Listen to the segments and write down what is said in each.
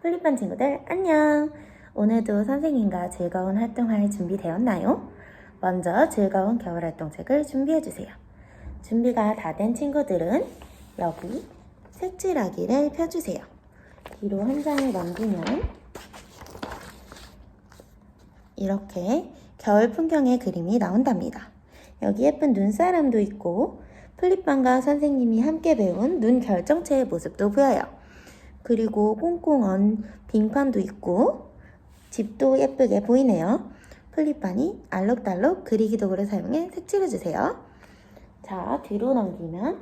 플립반 친구들 안녕! 오늘도 선생님과 즐거운 활동할 준비되었나요? 먼저 즐거운 겨울 활동책을 준비해주세요. 준비가 다 된 친구들은 여기 색칠하기를 펴주세요. 뒤로 한 장을 넘기면 이렇게 겨울 풍경의 그림이 나온답니다. 여기 예쁜 눈사람도 있고 플립반과 선생님이 함께 배운 눈 결정체의 모습도 보여요. 그리고 꽁꽁 언 빙판도 있고 집도 예쁘게 보이네요. 플립반이 알록달록 그리기 도구를 사용해 색칠해주세요. 자, 뒤로 넘기면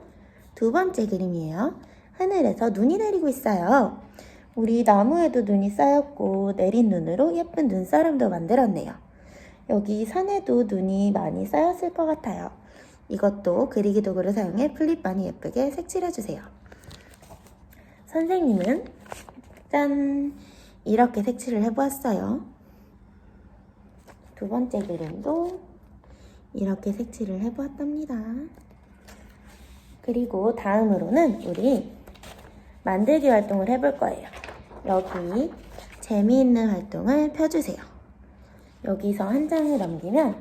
두 번째 그림이에요. 하늘에서 눈이 내리고 있어요. 우리 나무에도 눈이 쌓였고 내린 눈으로 예쁜 눈사람도 만들었네요. 여기 산에도 눈이 많이 쌓였을 것 같아요. 이것도 그리기 도구를 사용해 플립반이 예쁘게 색칠해주세요. 선생님은 짠! 이렇게 색칠을 해보았어요. 두 번째 그림도 이렇게 색칠을 해보았답니다. 그리고 다음으로는 우리 만들기 활동을 해볼 거예요. 여기 재미있는 활동을 펴주세요. 여기서 한 장을 넘기면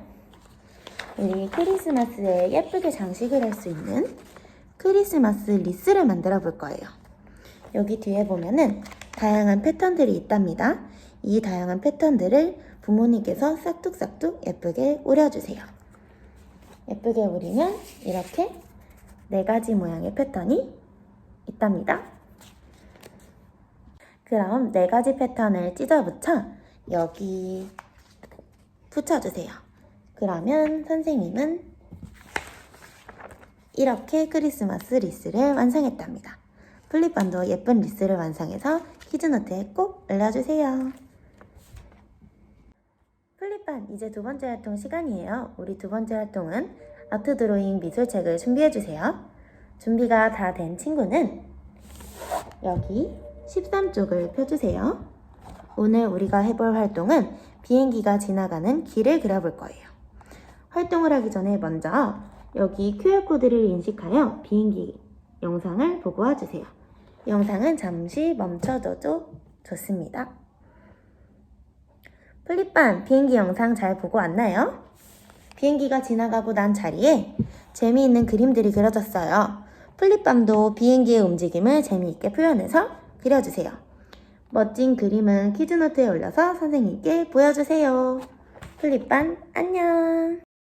우리 크리스마스에 예쁘게 장식을 할 수 있는 크리스마스 리스를 만들어 볼 거예요. 여기 뒤에 보면은 다양한 패턴들이 있답니다. 이 다양한 패턴들을 부모님께서 싹둑싹둑 예쁘게 오려주세요. 예쁘게 오리면 이렇게 네 가지 모양의 패턴이 있답니다. 그럼 네 가지 패턴을 찢어 붙여 여기 붙여주세요. 그러면 선생님은 이렇게 크리스마스 리스를 완성했답니다. 플립반도 예쁜 리스를 완성해서 키즈노트에 꼭 올려주세요. 플립반 이제 두 번째 활동 시간이에요. 우리 두 번째 활동은 아트 드로잉 미술책을 준비해주세요. 준비가 다 된 친구는 여기 13쪽을 펴주세요. 오늘 우리가 해볼 활동은 비행기가 지나가는 길을 그려볼 거예요. 활동을 하기 전에 먼저 여기 QR코드를 인식하여 비행기 영상을 보고 와주세요. 영상은 잠시 멈춰둬도 좋습니다. 플립반 비행기 영상 잘 보고 왔나요? 비행기가 지나가고 난 자리에 재미있는 그림들이 그려졌어요. 플립밤도 비행기의 움직임을 재미있게 표현해서 그려주세요. 멋진 그림은 키즈노트에 올려서 선생님께 보여주세요. 플립반 안녕!